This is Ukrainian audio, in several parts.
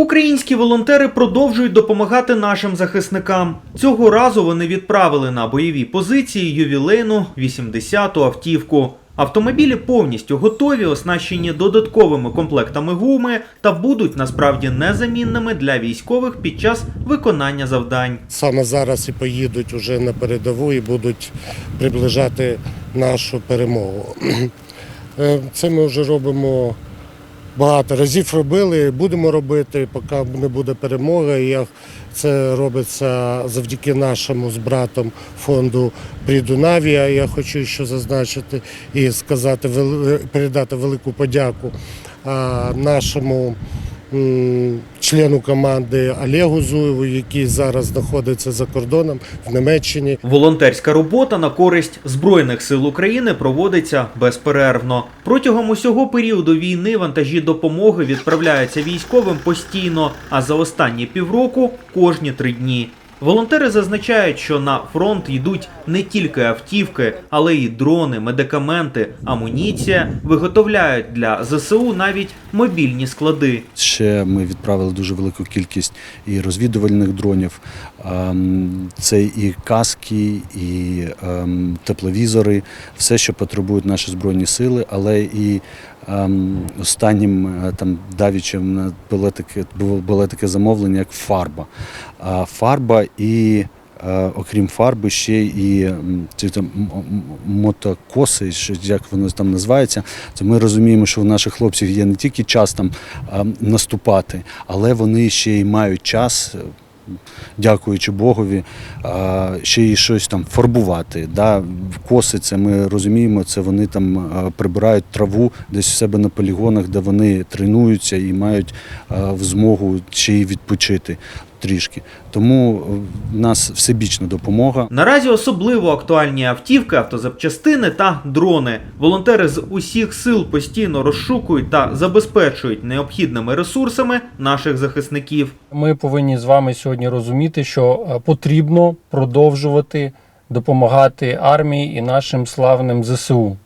Українські волонтери продовжують допомагати нашим захисникам. Цього разу вони відправили на бойові позиції ювілейну 80-ту автівку. Автомобілі повністю готові, оснащені додатковими комплектами гуми та будуть насправді незамінними для військових під час виконання завдань. Саме зараз і поїдуть уже на передову і будуть приближати нашу перемогу. Е, Це ми вже робимо багато разів робили, будемо робити, поки не буде перемоги. І Це робиться завдяки нашому з братом фонду Придунавія. Я хочу ще зазначити і сказати, передати велику подяку нашому члену команди Олегу Зуєву, який зараз знаходиться за кордоном в Німеччині. Волонтерська робота на користь Збройних сил України проводиться безперервно. Протягом усього періоду війни вантажі допомоги відправляються військовим постійно, а за останні півроку кожні три дні. Волонтери зазначають, що на фронт йдуть не тільки автівки, але й дрони, медикаменти, амуніція, виготовляють для ЗСУ навіть мобільні склади. Ще ми відправили дуже велику кількість і розвідувальних дронів. Ем, Це і каски, і ем, тепловізори, все, що потребують наші збройні сили, але і останнім е, там давічим на- було таке було, таке замовлення, як фарба. Фарба і е, окрім фарби, ще і ці там мотокоси, як воно там називається. Це ми розуміємо, що у наших хлопців є не тільки час там наступати, але вони ще й мають час. Дякуючи Богові, ще й щось там фарбувати. Да? Коси, це ми розуміємо, це вони там прибирають траву десь у себе на полігонах, де вони тренуються і мають змогу ще й відпочити трішки. Тому е, в нас всебічна допомога. Наразі особливо актуальні автівки, автозапчастини та дрони. Волонтери з усіх сил постійно розшукують та забезпечують необхідними ресурсами наших захисників. Ми повинні з вами сьогодні розуміти, що е, потрібно продовжувати допомагати армії і нашим славним ЗСУ.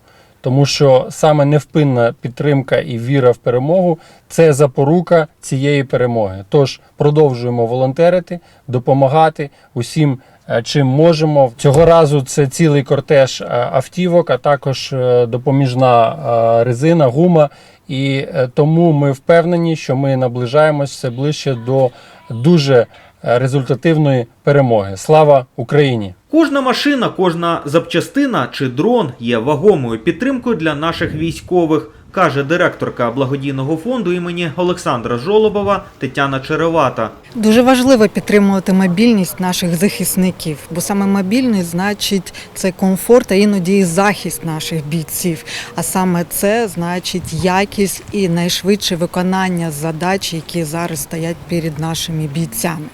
Тому що саме невпинна підтримка і віра в перемогу це запорука цієї перемоги. Тож продовжуємо волонтерити, допомагати усім, е, чим можемо. Цього разу це цілий кортеж е, автівок, а також е, допоміжна резина, гума. І тому ми впевнені, що ми наближаємось все ближче до дуже результативної перемоги. Слава Україні! Кожна машина, кожна запчастина чи дрон є вагомою підтримкою для наших військових, каже директорка благодійного фонду імені Олександра Жолобова Тетяна Черевата. Дуже важливо підтримувати мобільність наших захисників, бо саме мобільність значить це комфорт, а іноді і захист наших бійців. А саме це значить якість і найшвидше виконання задач, які зараз стоять перед нашими бійцями.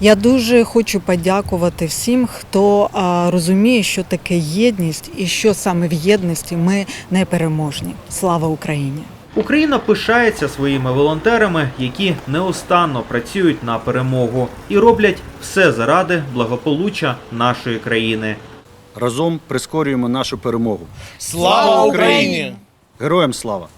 Я дуже хочу подякувати всім, хто розуміє, що таке єдність і що саме в єдності ми непереможні. Слава Україні! Україна пишається своїми волонтерами, які неустанно працюють на перемогу і роблять все заради благополуччя нашої країни. Разом прискорюємо нашу перемогу. Слава Україні! Героям слава!